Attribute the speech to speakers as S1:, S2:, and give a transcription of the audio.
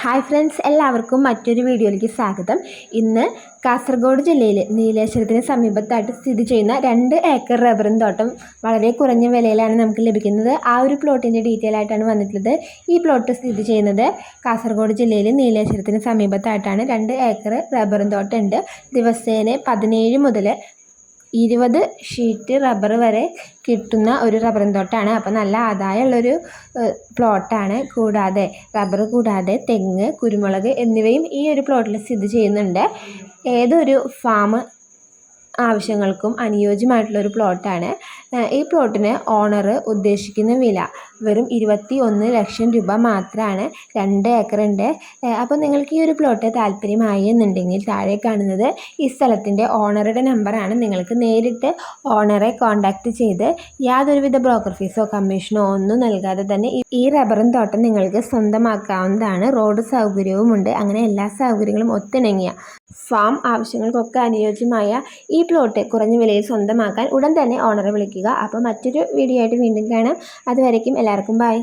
S1: Hi friends എല്ലാവർക്കും മറ്റൊരു വീഡിയോയിലേക്ക് സ്വാഗതം. ഇന്ന് കാസർഗോഡ് ജില്ലയിൽ നീലേശ്വരത്തിന് സമീപത്തായിട്ട് സ്ഥിതി ചെയ്യുന്ന രണ്ട് ഏക്കർ റബ്ബറും തോട്ടം വളരെ കുറഞ്ഞ വിലയിലാണ് നമുക്ക് ലഭിക്കുന്നത്. ആ ഒരു പ്ലോട്ടിന്റെ ഡീറ്റെയിൽ ആയിട്ടാണ് വന്നിട്ടുള്ളത്. ഈ പ്ലോട്ട് സ്ഥിതി ചെയ്യുന്നത് കാസർഗോഡ് ജില്ലയിൽ നീലേശ്വരത്തിന് സമീപത്തായിട്ടാണ്. രണ്ട് ഏക്കർ റബ്ബറും തോട്ടം ഉണ്ട് ദിവസേന പതിനേഴ് മുതൽ ഇരുപത് ഷീറ്റ് റബ്ബർ വരെ കിട്ടുന്ന ഒരു റബ്ബറും തോട്ടമാണ് അപ്പോൾ നല്ല ആദായമുള്ളൊരു പ്ലോട്ടാണ്. കൂടാതെ റബ്ബർ കൂടാതെ തെങ്ങ് കുരുമുളക് എന്നിവയും ഈ ഒരു പ്ലോട്ടിൽ സ്ഥിതി ചെയ്യുന്നുണ്ട്. ഏതൊരു ഫാം ആവശ്യങ്ങൾക്കും അനുയോജ്യമായിട്ടുള്ളൊരു പ്ലോട്ടാണ്. ഈ പ്ലോട്ടിന് ഓണർ ഉദ്ദേശിക്കുന്ന വില വെറും ഇരുപത്തി ഒന്ന് ലക്ഷം രൂപ മാത്രമാണ് രണ്ട് ഏക്കറുണ്ട് അപ്പോൾ നിങ്ങൾക്ക് ഈ ഒരു പ്ലോട്ട് താല്പര്യമായി എന്നുണ്ടെങ്കിൽ താഴെ കാണുന്നത് ഈ സ്ഥലത്തിന്റെ ഓണറുടെ നമ്പറാണ് നിങ്ങൾക്ക് നേരിട്ട് ഓണറെ കോൺടാക്റ്റ് ചെയ്ത് യാതൊരുവിധ ബ്രോക്കർ ഫീസോ കമ്മീഷനോ ഒന്നും നൽകാതെ തന്നെ ഈ റബ്ബറും തോട്ടം നിങ്ങൾക്ക് സ്വന്തമാക്കാവുന്നതാണ്. റോഡ് സൗകര്യവുമുണ്ട്. അങ്ങനെ എല്ലാ സൗകര്യങ്ങളും ഒത്തിണങ്ങിയ ഫാം ആവശ്യങ്ങൾക്കൊക്കെ അനുയോജ്യമായ ഈ പ്ലോട്ട് കുറഞ്ഞ വിലയിൽ സ്വന്തമാക്കാൻ ഉടൻ തന്നെ ഓണറെ വിളിക്കുക. അപ്പോൾ മറ്റൊരു വീഡിയോ ആയിട്ട് വീണ്ടും കാണാം. അതുവരേക്കും എല്ലാവർക്കും ബൈ